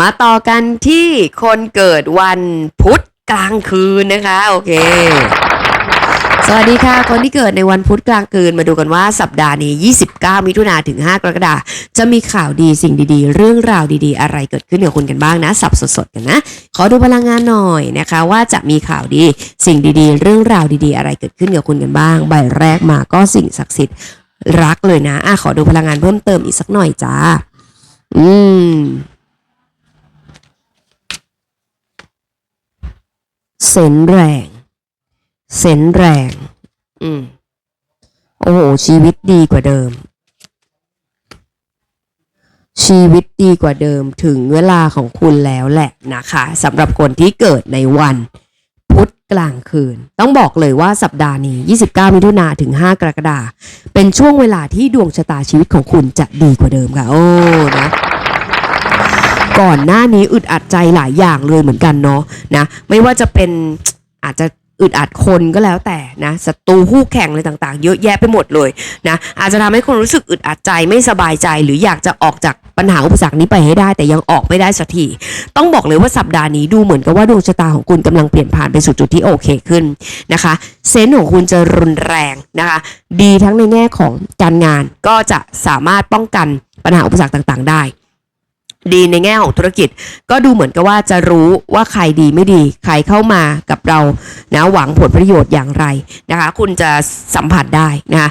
มาต่อกันที่คนเกิดวันพุธกลางคืนนะคะ โอเค สวัสดีค่ะ คนที่เกิดในวันพุธกลางคืนมาดูกันว่าสัปดาห์นี้ 29 มิถุนาถึง 5 กรกฎาคมจะมีข่าวดีสิ่งดีๆ เรื่องราวดีๆ อะไรเกิดขึ้นกับคุณกันบ้างนะ สับสดๆกันนะ ขอดูพลังงานหน่อยนะคะ ว่าจะมีข่าวดีสิ่งดีๆ เรื่องราวดีๆ อะไรเกิดขึ้นกับคุณกันบ้าง ใบแรกมาก็สิ่งศักดิ์สิทธิ์รักเลยนะอะขอดูพลังงานเพิ่มเติมอีกสักหน่อยจ้า อืม เซนแรง เซนแรง อืม โอ้โห ชีวิตดีกว่าเดิม ชีวิตดีกว่าเดิมถึงเวลาของคุณแล้วแหละนะคะสำหรับคนที่เกิดในวัน พุธกลางคืน ต้องบอกเลยว่าสัปดาห์นี้ 29 มิถุนาถึง 5 กรกฎาคมเป็นช่วงเวลาที่ดวงชะตาชีวิตของคุณจะดีกว่าเดิมค่ะ โอ้นะ ก่อนหน้านี้อึดอัดใจหลายอย่างเลยเหมือนกันเนาะนะไม่ว่าจะเป็นอาจจะอึดอัดคนก็แล้วแต่นะศัตรูคู่แข่งอะไรต่างๆ เยอะแยะไปหมดเลยนะอาจจะทำให้คนรู้สึกอึดอัดใจไม่สบายใจ หรืออยากจะออกจากปัญหาอุปสรรคนี้ไปให้ได้ แต่ยังออกไม่ได้สักทีต้องบอกเลยว่าสัปดาห์นี้ดูเหมือนกับว่าดวงชะตาของคุณกำลังเปลี่ยนผ่านไปสู่จุดที่โอเคขึ้นนะคะเซนส์ของคุณจะรุนแรงนะคะดีทั้งในแง่ของการงานก็จะสามารถป้องกันปัญหาอุปสรรคต่างๆ ได้ ดีในแง่ของธุรกิจ ก็ดูเหมือนกับว่าจะรู้ว่าใครดีไม่ดี ใครเข้ามากับเรานะหวังผลประโยชน์อย่างไรนะคะ คุณจะสัมผัสได้นะคะ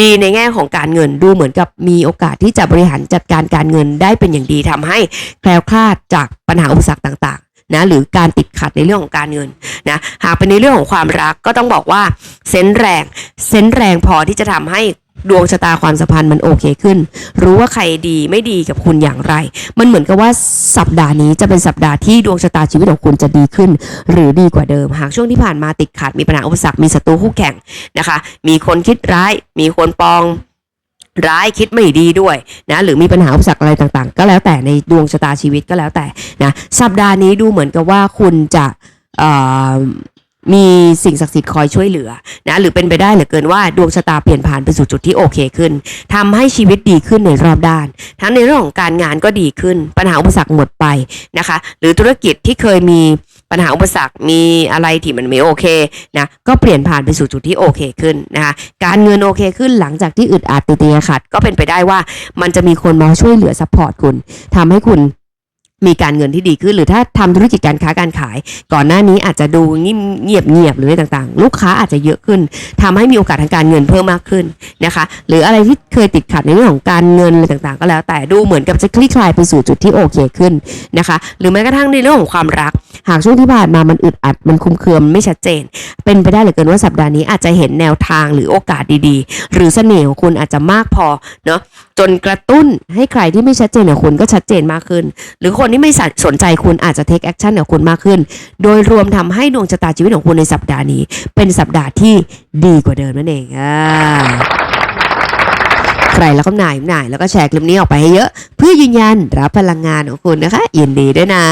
ดีในแง่ของการเงินดูเหมือนกับมีโอกาสที่จะบริหารจัดการการเงินได้เป็นอย่างดีทำให้แคล้วคลาดจากปัญหาอุปสรรคต่างๆนะหรือการติดขัดในเรื่องของการเงินนะหากเป็นในเรื่องของความรักก็ต้องบอกว่าเซนส์แรงเซนส์แรงพอที่จะทำให้ ดวงชะตาความสัมพันธ์มันโอเคขึ้น รู้ว่าใครดีไม่ดีกับคุณอย่างไร มันเหมือนกับว่าสัปดาห์นี้จะเป็นสัปดาห์ที่ดวงชะตาชีวิตของคุณจะดีขึ้น หรือดีกว่าเดิม หากช่วงที่ผ่านมาติดขัดมีปัญหาอุปสรรคมีศัตรูคู่แข่งนะคะ มีคนคิดร้าย มีคนปองร้ายคิดไม่ดีด้วยนะหรือมีปัญหาอุปสรรคอะไรต่างๆ ก็แล้วแต่ในดวงชะตาชีวิตก็แล้วแต่นะสัปดาห์นี้ดูเหมือนกับว่าคุณจะอ มีสิ่งศักดิ์สิทธิ์คอยช่วยเหลือนะหรือเป็นไปได้เหลือเกินว่าดวงชะตาเปลี่ยนผ่านไปสู่จุดที่โอเคขึ้นทำให้ชีวิตดีขึ้นในรอบด้าน ทั้งในเรื่องของการงานก็ดีขึ้น ปัญหาอุปสรรคหมดไปนะคะ หรือธุรกิจที่เคยมีปัญหาอุปสรรคมีอะไรที่มันไม่โอเคนะก็เปลี่ยนผ่านไปสู่จุดที่โอเคขึ้นนะคะการเงินโอเคขึ้นหลังจากที่อึดอัดติดเตียขัด ก็เป็นไปได้ว่ามันจะมีคนมาช่วยเหลือซัพพอร์ตคุณทำให้คุณ มีการเงินที่ดีขึ้น หรือถ้าทำธุรกิจการค้าการขาย ก่อนหน้านี้อาจจะดูเงียบเงียบหรืออะไรต่างๆ ลูกค้าอาจจะเยอะขึ้นทำให้มีโอกาสทางการเงินเพิ่มมากขึ้นนะคะ หรืออะไรที่เคยติดขัดในเรื่องของการเงินอะไรต่างๆ ก็แล้ว แต่ดูเหมือนกับจะคลี่คลายไปสู่จุดที่โอเคขึ้นนะคะ หรือแม้กระทั่งในเรื่องของความรัก หากช่วงที่ผ่านมามันอึดอัดมันคุมเครือมไม่ชัดเจน เป็นไปได้เหลือเกินว่าสัปดาห์นี้อาจจะเห็นแนวทางหรือโอกาสดีๆ หรือเสน่ห์ของคุณอาจจะมากพอเนาะจนกระตุ้นให้ใครที่ไม่ชัดเจนกับคุณก็ชัดเจนมากขึ้น หรือคนที่ไม่สนใจคุณอาจจะเทคแอคชั่นกับคุณมากขึ้น โดยรวมทำให้ดวงชะตาชีวิตของคุณในสัปดาห์นี้ เป็นสัปดาห์ที่ดีกว่าเดิมนั่นเองอ่าใครแล้วก็หน่ายหน่ายแล้วก็แชร์คลิปนี้ออกไปให้เยอะ เพื่อยืนยันรับพลังงานของคุณนะคะ ยินดีด้วยนะ